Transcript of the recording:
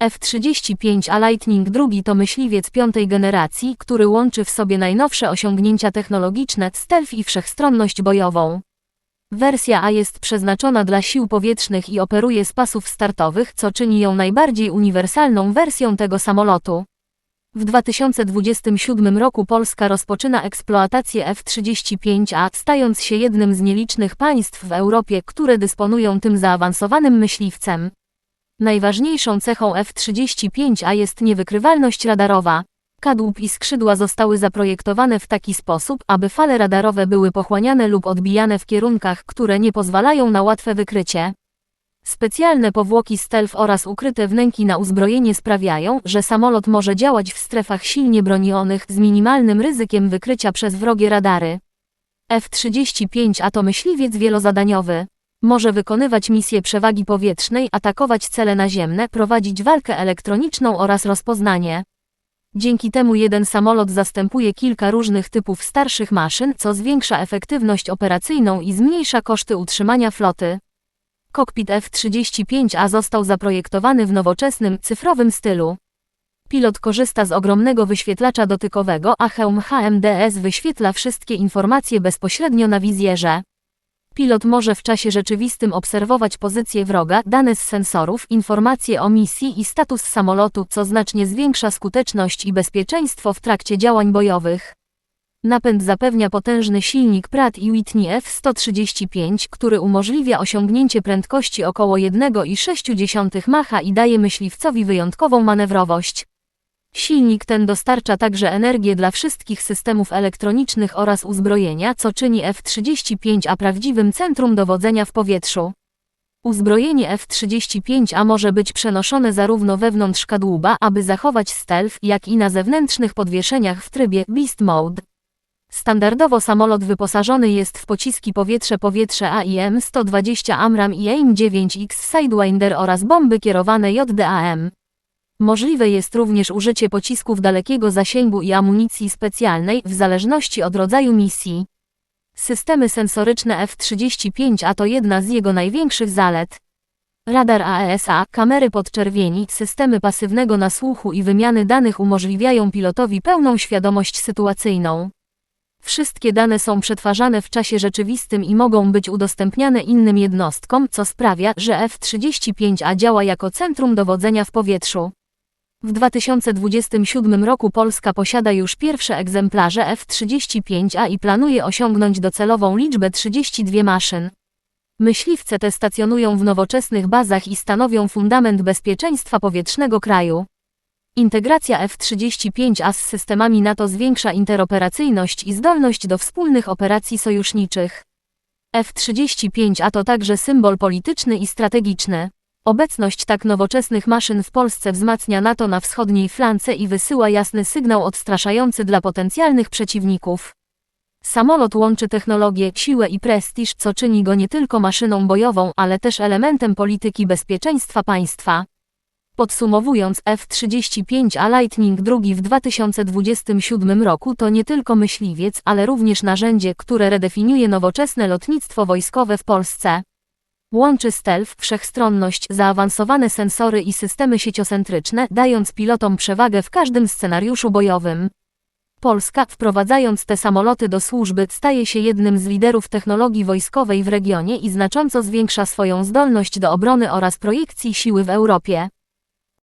F-35 A Lightning II to myśliwiec piątej generacji, który łączy w sobie najnowsze osiągnięcia technologiczne, stealth i wszechstronność bojową. Wersja A jest przeznaczona dla sił powietrznych i operuje z pasów startowych, co czyni ją najbardziej uniwersalną wersją tego samolotu. W 2027 roku Polska rozpoczyna eksploatację F-35A, stając się jednym z nielicznych państw w Europie, które dysponują tym zaawansowanym myśliwcem. Najważniejszą cechą F-35A jest niewykrywalność radarowa. Kadłub i skrzydła zostały zaprojektowane w taki sposób, aby fale radarowe były pochłaniane lub odbijane w kierunkach, które nie pozwalają na łatwe wykrycie. Specjalne powłoki stealth oraz ukryte wnęki na uzbrojenie sprawiają, że samolot może działać w strefach silnie bronionych z minimalnym ryzykiem wykrycia przez wrogie radary. F-35A to myśliwiec wielozadaniowy. Może wykonywać misje przewagi powietrznej, atakować cele naziemne, prowadzić walkę elektroniczną oraz rozpoznanie. Dzięki temu jeden samolot zastępuje kilka różnych typów starszych maszyn, co zwiększa efektywność operacyjną i zmniejsza koszty utrzymania floty. Kokpit F-35A został zaprojektowany w nowoczesnym, cyfrowym stylu. Pilot korzysta z ogromnego wyświetlacza dotykowego, a hełm HMDS wyświetla wszystkie informacje bezpośrednio na wizjerze. Pilot może w czasie rzeczywistym obserwować pozycję wroga, dane z sensorów, informacje o misji i status samolotu, co znacznie zwiększa skuteczność i bezpieczeństwo w trakcie działań bojowych. Napęd zapewnia potężny silnik Pratt i Whitney F-135, który umożliwia osiągnięcie prędkości około 1,6 Macha i daje myśliwcowi wyjątkową manewrowość. Silnik ten dostarcza także energię dla wszystkich systemów elektronicznych oraz uzbrojenia, co czyni F-35A prawdziwym centrum dowodzenia w powietrzu. Uzbrojenie F-35A może być przenoszone zarówno wewnątrz kadłuba, aby zachować stealth, jak i na zewnętrznych podwieszeniach w trybie Beast Mode. Standardowo samolot wyposażony jest w pociski powietrze-powietrze AIM-120 Amram i AIM-9X Sidewinder oraz bomby kierowane JDAM. Możliwe jest również użycie pocisków dalekiego zasięgu i amunicji specjalnej, w zależności od rodzaju misji. Systemy sensoryczne F-35A to jedna z jego największych zalet. Radar AESA, kamery podczerwieni, systemy pasywnego nasłuchu i wymiany danych umożliwiają pilotowi pełną świadomość sytuacyjną. Wszystkie dane są przetwarzane w czasie rzeczywistym i mogą być udostępniane innym jednostkom, co sprawia, że F-35A działa jako centrum dowodzenia w powietrzu. W 2027 roku Polska posiada już pierwsze egzemplarze F-35A i planuje osiągnąć docelową liczbę 32 maszyn. Myśliwce te stacjonują w nowoczesnych bazach i stanowią fundament bezpieczeństwa powietrznego kraju. Integracja F-35A z systemami NATO zwiększa interoperacyjność i zdolność do wspólnych operacji sojuszniczych. F-35A to także symbol polityczny i strategiczny. Obecność tak nowoczesnych maszyn w Polsce wzmacnia NATO na wschodniej flance i wysyła jasny sygnał odstraszający dla potencjalnych przeciwników. Samolot łączy technologię, siłę i prestiż, co czyni go nie tylko maszyną bojową, ale też elementem polityki bezpieczeństwa państwa. Podsumowując, F-35A Lightning II w 2027 roku to nie tylko myśliwiec, ale również narzędzie, które redefiniuje nowoczesne lotnictwo wojskowe w Polsce. Łączy stealth, wszechstronność, zaawansowane sensory i systemy sieciocentryczne, dając pilotom przewagę w każdym scenariuszu bojowym. Polska, wprowadzając te samoloty do służby, staje się jednym z liderów technologii wojskowej w regionie i znacząco zwiększa swoją zdolność do obrony oraz projekcji siły w Europie.